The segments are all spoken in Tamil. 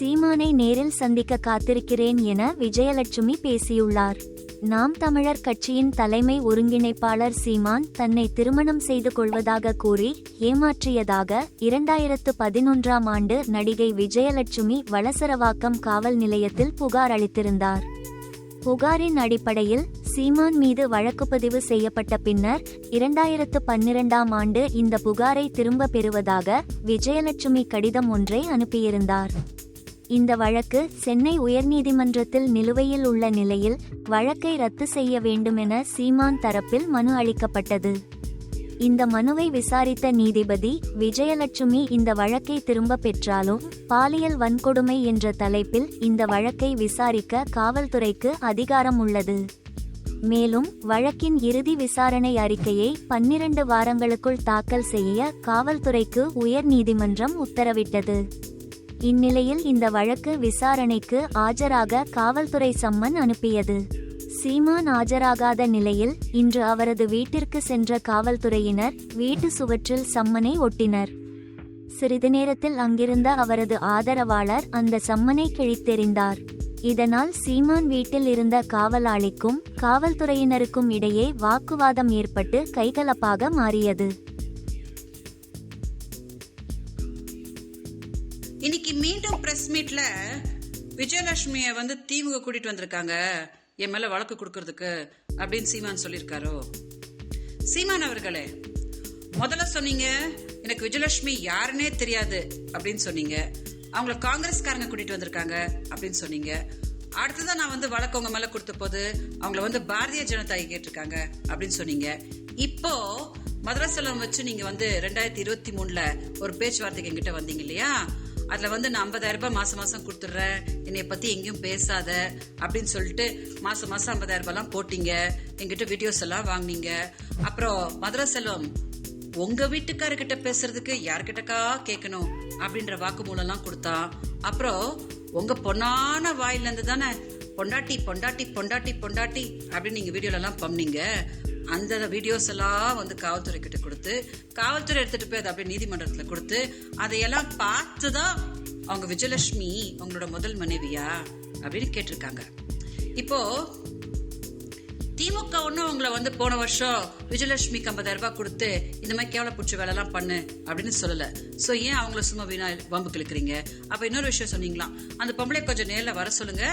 சீமானை நேரில் சந்திக்க காத்திருக்கிறேன் என விஜயலட்சுமி பேசியுள்ளார். நாம் தமிழர் கட்சியின் தலைமை ஒருங்கிணைப்பாளர் சீமான் தன்னை திருமணம் செய்து கொள்வதாக கூறி ஏமாற்றியதாக இரண்டாயிரத்து பதினொன்றாம் ஆண்டு நடிகை விஜயலட்சுமி வளசரவாக்கம் காவல் நிலையத்தில் புகார் அளித்திருந்தார். புகாரின் அடிப்படையில் சீமான் மீது வழக்குப்பதிவு செய்யப்பட்ட பின்னர் இரண்டாயிரத்து பன்னிரண்டாம் ஆண்டு இந்த புகாரை திரும்ப பெறுவதாக விஜயலட்சுமி கடிதம் ஒன்றை அனுப்பியிருந்தார். இந்த வழக்கு சென்னை உயர்நீதிமன்றத்தில் நிலுவையில் உள்ள நிலையில் வழக்கை ரத்து செய்ய வேண்டுமென சீமான் தரப்பில் மனு அளிக்கப்பட்டது. இந்த மனுவை விசாரித்த நீதிபதி விஜயலட்சுமி இந்த வழக்கை திரும்ப பெற்றாலும் பாலியல் வன்கொடுமை என்ற தலைப்பில் இந்த வழக்கை விசாரிக்க காவல்துறைக்கு அதிகாரம் உள்ளது. மேலும் வழக்கின் இறுதி விசாரணை அறிக்கையை பன்னிரண்டு வாரங்களுக்குள் தாக்கல் செய்ய காவல்துறைக்கு உயர் நீதிமன்றம் உத்தரவிட்டது. இந்நிலையில் இந்த வழக்கு விசாரணைக்கு ஆஜராக காவல்துறை சம்மன் அனுப்பியது. சீமான் ஆஜராகாத நிலையில் இன்று அவரது வீட்டிற்கு சென்ற காவல்துறையினர் வீட்டு சுவற்றில் சம்மனை ஒட்டினர். சிறிது நேரத்தில் அங்கிருந்த அவரது ஆதரவாளர் அந்த சம்மனை கிழித்தெறிந்தார். இதனால் சீமான் வீட்டில் இருந்த காவலாளிக்கும் காவல்துறையினருக்கும் இடையே வாக்குவாதம் ஏற்பட்டு கைகலப்பாக மாறியது. இன்னைக்கு மீண்டும் பிரஸ் மீட்ல விஜயலட்சுமிய வந்து திமுக கூட்டிட்டு வந்திருக்காங்க. என் மேல வழக்கு கொடுக்கறதுக்கு அப்படின்னு சீமான் சொல்லியிருக்காரோ? சீமான் அவர்களே முதல்ல சொன்னீங்க எனக்கு விஜயலட்சுமி யாருன்னே தெரியாது அப்படின்னு சொன்னீங்க. அவங்கள காங்கிரஸ்காரங்க கூட்டிட்டு வந்திருக்காங்க அப்படின்னு சொன்னீங்க. அடுத்ததான் நான் வந்து வழக்கு உங்க மேல கொடுத்த போது அவங்கள வந்து பாரதிய ஜனதா கேட்டிருக்காங்க அப்படின்னு சொன்னீங்க. இப்போ மதரசலம் வச்சு நீங்க வந்து ரெண்டாயிரத்தி இருபத்தி மூணுல ஒரு பேச்சுவார்த்தைக்கு எங்கிட்ட வந்தீங்க இல்லையா? அதில் வந்து நான் ஐம்பதாயிரம் ரூபாய் மாசம் மாசம் கொடுத்துட்றேன். என்னை பற்றி எங்கேயும் பேசாத அப்படின்னு சொல்லிட்டு மாசம் மாசம் ஐம்பதாயிரம் ரூபாய்லாம் போட்டிங்க. போட்டீங்க எங்கிட்ட வீடியோஸ் எல்லாம் வாங்கினீங்க. அப்புறம் மதுரை செல்வம் உங்க வீட்டுக்காரர்கிட்ட பேசுறதுக்கு யார்கிட்டக்கா கேட்கணும் அப்படின்ற வாக்கு மூலம்லாம் கொடுத்தா. அப்புறம் உங்க பொன்னான வாயிலேருந்து தானே பொண்டாட்டி பொண்டாட்டி பொண்டாட்டி பொண்டாட்டி அப்படின்னு நீங்க வீடியோல எல்லாம் பண்ணீங்க அந்த வீடியோஸ் எல்லாம் வந்து காவல்துறை கிட்ட கொடுத்து காவல்துறை எடுத்துட்டு போய் அதை அப்படியே நீதிமன்றத்துல கொடுத்து அதையெல்லாம் பார்த்து தான் அவங்க விஜயலட்சுமி உங்களோட முதல் மனைவியா அப்படின்னு கேட்டிருக்காங்க. இப்போ திமுக ஒன்றும் அவங்கள வந்து போன வருஷம் விஜயலட்சுமிக்கு ஐம்பதாயிரம் ரூபாய் கொடுத்து இந்த மாதிரி கேவல பிடிச்ச வேலைலாம் பண்ணு அப்படின்னு சொல்லலை. ஸோ ஏன் அவங்கள சும்மா வீணா வம்பு கிழக்குறீங்க? அப்ப இன்னொரு விஷயம் சொன்னீங்களாம். அந்த பொம்பளை கொஞ்சம் நேரில் வர சொல்லுங்க.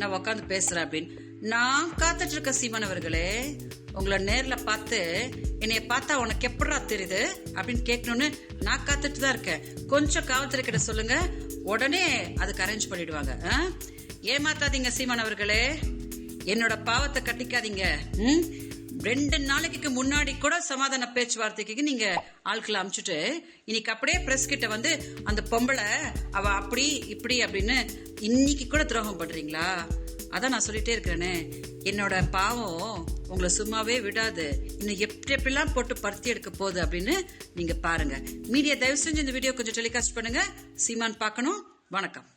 நான் உட்காந்து பேசுறேன் அப்படின்னு. நான் காத்துட்டு இருக்க சீமான் அவர்களே உங்களை நேர்ல பார்த்து என்னைய பார்த்தா உனக்கு எப்படா தெரியுது அப்படின்னு கேட்கணும்னு நான் காத்துட்டு தான் இருக்கேன் கொஞ்சம் காவல்துறை கிட்ட சொல்லுங்க உடனே அதுக்கு அரேஞ்ச் பண்ணிடுவாங்க ஆ? ஏமாத்தாதீங்க சீமான் அவர்களே என்னோட பாவத்தை கட்டிக்காதீங்க ம்? ரெண்டு நாளைக்கு முன்னாடி கூட சமாதான பேச்சுவார்த்தைக்கு நீங்க ஆட்களை அமுச்சுட்டு இன்னைக்கு அப்படியே பிரஸ் கிட்ட வந்து அந்த பொம்பளை அவ அப்படி இப்படி அப்படின்னு இன்னைக்கு கூட துரோகம் பண்றீங்களா? அதான் நான் சொல்லிட்டே இருக்கிறேனே. என்னோட பாவம் உங்களை சும்மாவே விடாது. இன்னும் எப்படி எப்படிலாம் போட்டு பருத்தி எடுக்க போகுது அப்படின்னு நீங்க பாருங்க. மீடியா தயவு செஞ்சு இந்த வீடியோ கொஞ்சம் டெலிகாஸ்ட் பண்ணுங்க. சீமான் பார்க்கணும். வணக்கம்.